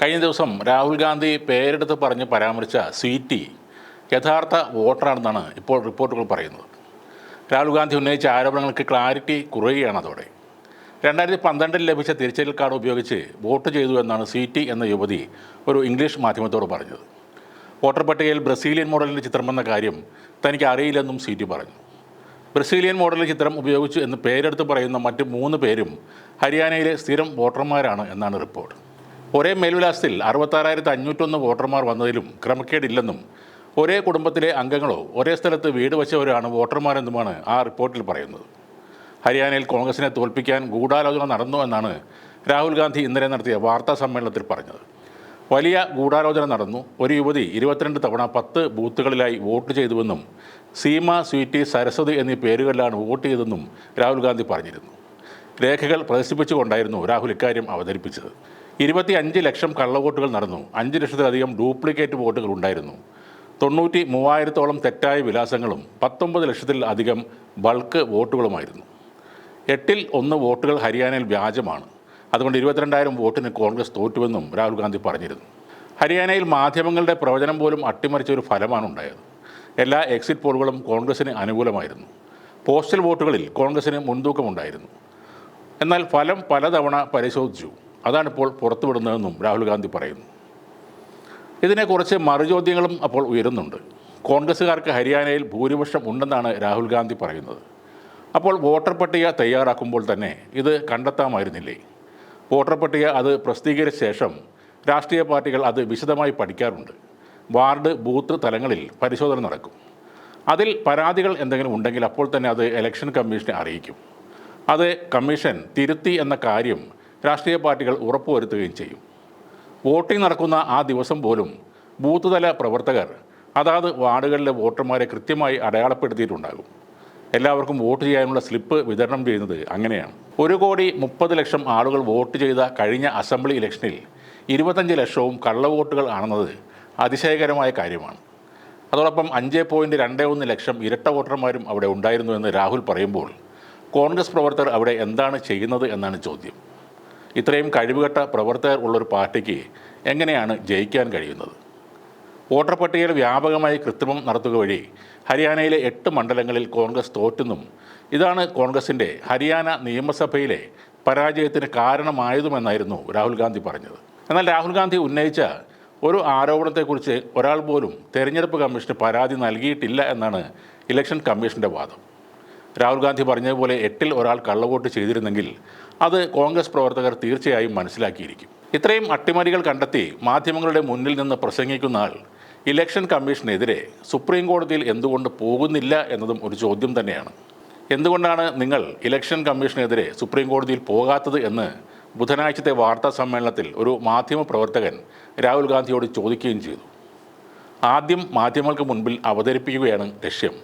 കഴിഞ്ഞ ദിവസം രാഹുൽ ഗാന്ധി പേരെടുത്ത് പറഞ്ഞ് പരാമർശിച്ച സ്വീറ്റി യഥാർത്ഥ വോട്ടറാണെന്നാണ് ഇപ്പോൾ റിപ്പോർട്ടുകൾ പറയുന്നത്. രാഹുൽ ഗാന്ധി ഉന്നയിച്ച ആരോപണങ്ങൾക്ക് ക്ലാരിറ്റി കുറയുകയാണ് അതോടെ. രണ്ടായിരത്തി പന്ത്രണ്ടിൽ ലഭിച്ച തിരിച്ചറിയൽ കാർഡ് ഉപയോഗിച്ച് വോട്ട് ചെയ്തു എന്നാണ് സ്വീറ്റി എന്ന യുവതി ഒരു ഇംഗ്ലീഷ് മാധ്യമത്തോട് പറഞ്ഞത്. വോട്ടർ പട്ടികയിൽ ബ്രസീലിയൻ മോഡലിന്റെ ചിത്രമെന്ന കാര്യം തനിക്ക് അറിയില്ലെന്നും സ്വീറ്റി പറഞ്ഞു. ബ്രസീലിയൻ മോഡലിന്റെ ചിത്രം ഉപയോഗിച്ചു എന്ന് പേരെടുത്ത് പറയുന്ന മറ്റ് മൂന്ന് പേരും ഹരിയാനയിലെ സ്ഥിരം വോട്ടർമാരാണ് എന്നാണ് റിപ്പോർട്ട്. ഒരേ മേൽവിലാസത്തിൽ അറുപത്താറായിരത്തി അഞ്ഞൂറ്റൊന്ന് വോട്ടർമാർ വന്നതിലും ക്രമക്കേടില്ലെന്നും ഒരേ കുടുംബത്തിലെ അംഗങ്ങളോ ഒരേ സ്ഥലത്ത് വീട് വച്ചവരാണ് വോട്ടർമാരെന്നുമാണ് ആ റിപ്പോർട്ടിൽ പറയുന്നത്. ഹരിയാനയിൽ കോൺഗ്രസിനെ തോൽപ്പിക്കാൻ ഗൂഢാലോചന നടന്നു എന്നാണ് രാഹുൽ ഗാന്ധി ഇന്നലെ നടത്തിയ വാർത്താ സമ്മേളനത്തിൽ പറഞ്ഞത്. വലിയ ഗൂഢാലോചന നടന്നു. ഒരു യുവതി ഇരുപത്തിരണ്ട് തവണ പത്ത് ബൂത്തുകളിലായി വോട്ട് ചെയ്തുവെന്നും സീമ സ്വീറ്റി സരസ്വതി എന്നീ പേരുകളിലാണ് വോട്ട് ചെയ്തതെന്നും രാഹുൽ ഗാന്ധി പറഞ്ഞിരുന്നു. രേഖകൾ പ്രദർശിപ്പിച്ചുകൊണ്ടായിരുന്നു രാഹുൽ ഇക്കാര്യം അവതരിപ്പിച്ചത്. ഇരുപത്തി അഞ്ച് ലക്ഷം കള്ളവോട്ടുകൾ നടന്നു. അഞ്ച് ലക്ഷത്തിലധികം ഡ്യൂപ്ലിക്കേറ്റ് വോട്ടുകൾ ഉണ്ടായിരുന്നു. തൊണ്ണൂറ്റി മൂവായിരത്തോളം തെറ്റായ വിലാസങ്ങളും പത്തൊമ്പത് ലക്ഷത്തിൽ അധികം ബൾക്ക് വോട്ടുകളുമായിരുന്നു. എട്ടിൽ ഒന്ന് വോട്ടുകൾ ഹരിയാനയിൽ വ്യാജമാണ്. അതുകൊണ്ട് ഇരുപത്തിരണ്ടായിരം വോട്ടിന് കോൺഗ്രസ് തോറ്റുവെന്നും രാഹുൽ ഗാന്ധി പറഞ്ഞിരുന്നു. ഹരിയാനയിൽ മാധ്യമങ്ങളുടെ പ്രവചനം പോലും അട്ടിമറിച്ച ഒരു ഫലമാണ് ഉണ്ടായത്. എല്ലാ എക്സിറ്റ് പോളുകളും കോൺഗ്രസിന് അനുകൂലമായിരുന്നു. പോസ്റ്റൽ വോട്ടുകളിൽ കോൺഗ്രസിന് മുൻതൂക്കമുണ്ടായിരുന്നു. എന്നാൽ ഫലം പലതവണ പരിശോധിച്ചു. അതാണിപ്പോൾ പുറത്തുവിടുന്നതെന്നും രാഹുൽ ഗാന്ധി പറയുന്നു. ഇതിനെക്കുറിച്ച് മറുചോദ്യങ്ങളും അപ്പോൾ ഉയരുന്നുണ്ട്. കോൺഗ്രസ്സുകാർക്ക് ഹരിയാനയിൽ ഭൂരിപക്ഷം ഉണ്ടെന്നാണ് രാഹുൽ ഗാന്ധി പറയുന്നത്. അപ്പോൾ വോട്ടർ പട്ടിക തയ്യാറാക്കുമ്പോൾ തന്നെ ഇത് കണ്ടെത്താമായിരുന്നില്ലേ? വോട്ടർ പട്ടിക അത് പ്രസിദ്ധീകരിച്ച ശേഷം രാഷ്ട്രീയ പാർട്ടികൾ അത് വിശദമായി പഠിക്കാറുണ്ട്. വാർഡ് ബൂത്ത് തലങ്ങളിൽ പരിശോധന നടക്കും. അതിൽ പരാതികൾ എന്തെങ്കിലും ഉണ്ടെങ്കിൽ അപ്പോൾ തന്നെ അത് ഇലക്ഷൻ കമ്മീഷനെ അറിയിക്കും. അത് കമ്മീഷൻ തിരുത്തി എന്ന കാര്യം രാഷ്ട്രീയ പാർട്ടികൾ ഉറപ്പുവരുത്തുകയും ചെയ്യും. വോട്ടിംഗ് നടക്കുന്ന ആ ദിവസം പോലും ബൂത്ത് തല പ്രവർത്തകർ അതാത് വാർഡുകളിലെ വോട്ടർമാരെ കൃത്യമായി അടയാളപ്പെടുത്തിയിട്ടുണ്ടാകും. എല്ലാവർക്കും വോട്ട് ചെയ്യാനുള്ള സ്ലിപ്പ് വിതരണം ചെയ്യുന്നത് അങ്ങനെയാണ്. ഒരു കോടി മുപ്പത് ലക്ഷം ആളുകൾ വോട്ട് ചെയ്ത കഴിഞ്ഞ അസംബ്ലി ഇലക്ഷനിൽ ഇരുപത്തഞ്ച് ലക്ഷവും കള്ളവോട്ടുകൾ ആണെന്നത് അതിശയകരമായ കാര്യമാണ്. അതോടൊപ്പം അഞ്ച് പോയിന്റ് രണ്ട് ഒന്ന് ലക്ഷം ഇരട്ട വോട്ടർമാരും അവിടെ ഉണ്ടായിരുന്നു എന്ന് രാഹുൽ പറയുമ്പോൾ കോൺഗ്രസ് പ്രവർത്തകർ അവിടെ എന്താണ് ചെയ്യുന്നത് എന്നാണ് ചോദ്യം. ഇത്രയും കഴിവുകെട്ട പ്രവർത്തകർ ഉള്ളൊരു പാർട്ടിക്ക് എങ്ങനെയാണ് ജയിക്കാൻ കഴിയുന്നത്? വോട്ടർ പട്ടികയിൽ വ്യാപകമായി കൃത്രിമം നടത്തുക വഴി ഹരിയാനയിലെ എട്ട് മണ്ഡലങ്ങളിൽ കോൺഗ്രസ് തോറ്റെന്നും ഇതാണ് കോൺഗ്രസിന്റെ ഹരിയാന നിയമസഭയിലെ പരാജയത്തിന് കാരണമായതുമെന്നായിരുന്നു രാഹുൽ ഗാന്ധി പറഞ്ഞത്. എന്നാൽ രാഹുൽ ഗാന്ധി ഉന്നയിച്ച ഒരു ആരോപണത്തെക്കുറിച്ച് ഒരാൾ പോലും തെരഞ്ഞെടുപ്പ് കമ്മീഷന് പരാതി നൽകിയിട്ടില്ല എന്നാണ് ഇലക്ഷൻ കമ്മീഷന്റെ വാദം. രാഹുൽ ഗാന്ധി പറഞ്ഞതുപോലെ എട്ടിൽ ഒരാൾ കള്ളവോട്ട് ചെയ്തിരുന്നെങ്കിൽ അത് കോൺഗ്രസ് പ്രവർത്തകർ തീർച്ചയായും മനസ്സിലാക്കിയിരിക്കും. ഇത്രയും അട്ടിമറികൾ കണ്ടെത്തി മാധ്യമങ്ങളുടെ മുന്നിൽ നിന്ന് പ്രസംഗിക്കുന്ന ആൾ ഇലക്ഷൻ കമ്മീഷനെതിരെ സുപ്രീം കോടതിയിൽ എന്തുകൊണ്ട് പോകുന്നില്ല എന്നതും ഒരു ചോദ്യം തന്നെയാണ്. എന്തുകൊണ്ടാണ് നിങ്ങൾ ഇലക്ഷൻ കമ്മീഷനെതിരെ സുപ്രീം കോടതിയിൽ പോകാത്തത് എന്ന് ബുധനാഴ്ചത്തെ വാർത്താ സമ്മേളനത്തിൽ ഒരു മാധ്യമ പ്രവർത്തകൻ രാഹുൽ ഗാന്ധിയോട് ചോദിക്കുകയും ചെയ്തു. ആദ്യം മാധ്യമങ്ങൾക്ക് മുൻപിൽ അവതരിപ്പിക്കുകയാണ് ലക്ഷ്യം.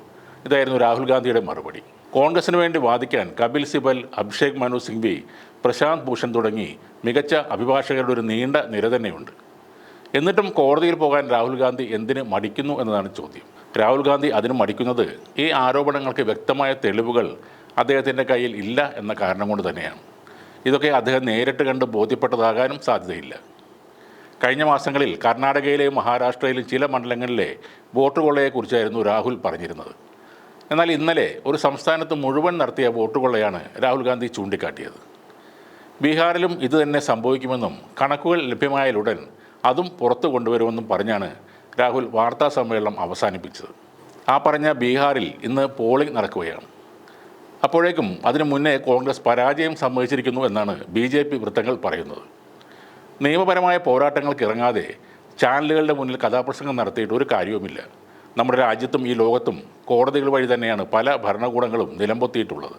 ഇതായിരുന്നു രാഹുൽ ഗാന്ധിയുടെ മറുപടി. കോൺഗ്രസിന് വേണ്ടി വാദിക്കാൻ കപിൽ സിബൽ അഭിഷേക് മനു സിംഗ്വി പ്രശാന്ത് ഭൂഷൺ തുടങ്ങി മികച്ച അഭിഭാഷകരുടെ ഒരു നീണ്ട നിര തന്നെയുണ്ട്. എന്നിട്ടും കോടതിയിൽ പോകാൻ രാഹുൽ ഗാന്ധി എന്തിന് മടിക്കുന്നു എന്നതാണ് ചോദ്യം. രാഹുൽ ഗാന്ധി അതിന് മടിക്കുന്നത് ഈ ആരോപണങ്ങൾക്ക് വ്യക്തമായ തെളിവുകൾ അദ്ദേഹത്തിന്റെ കയ്യിൽ ഇല്ല എന്ന കാരണം കൊണ്ട് തന്നെയാണ്. ഇതൊക്കെ അദ്ദേഹം നേരിട്ട് കണ്ട് ബോധ്യപ്പെട്ടതാകാനും സാധ്യതയില്ല. കഴിഞ്ഞ മാസങ്ങളിൽ കർണാടകയിലെയും മഹാരാഷ്ട്രയിലും ചില മണ്ഡലങ്ങളിലെ വോട്ട് കൊള്ളയെക്കുറിച്ചായിരുന്നു രാഹുൽ പറഞ്ഞിരുന്നത്. എന്നാൽ ഇന്നലെ ഒരു സംസ്ഥാനത്ത് മുഴുവൻ നടത്തിയ വോട്ട് കൊള്ളയാണ് രാഹുൽ ഗാന്ധി ചൂണ്ടിക്കാട്ടിയത്. ബീഹാറിലും ഇതുതന്നെ സംഭവിക്കുമെന്നും കണക്കുകൾ ലഭ്യമായാലുടൻ അതും പുറത്തു കൊണ്ടുവരുമെന്നും പറഞ്ഞാണ് രാഹുൽ വാർത്താ സമ്മേളനം അവസാനിപ്പിച്ചത്. ആ പറഞ്ഞ ബീഹാറിൽ ഇന്ന് പോളിംഗ് നടക്കുകയാണ്. അപ്പോഴേക്കും അതിനു മുന്നേ കോൺഗ്രസ് പരാജയം സമ്മതിച്ചിരിക്കുന്നു എന്നാണ് ബി ജെ പി വൃത്തങ്ങൾ പറയുന്നത്. നിയമപരമായ പോരാട്ടങ്ങൾക്ക് ഇറങ്ങാതെ ചാനലുകളുടെ മുന്നിൽ കഥാപ്രസംഗം നടത്തിയിട്ട് ഒരു കാര്യവുമില്ല. നമ്മുടെ രാജ്യത്തും ഈ ലോകത്തും കോടതികൾ വഴി തന്നെയാണ് പല ഭരണകൂടങ്ങളും നിലംപൊത്തിയിട്ടുള്ളത്.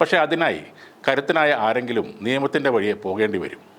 പക്ഷേ അതിനായി കരുത്തനായ ആരെങ്കിലും നിയമത്തിന്റെ വഴിയെ പോകേണ്ടി വരും.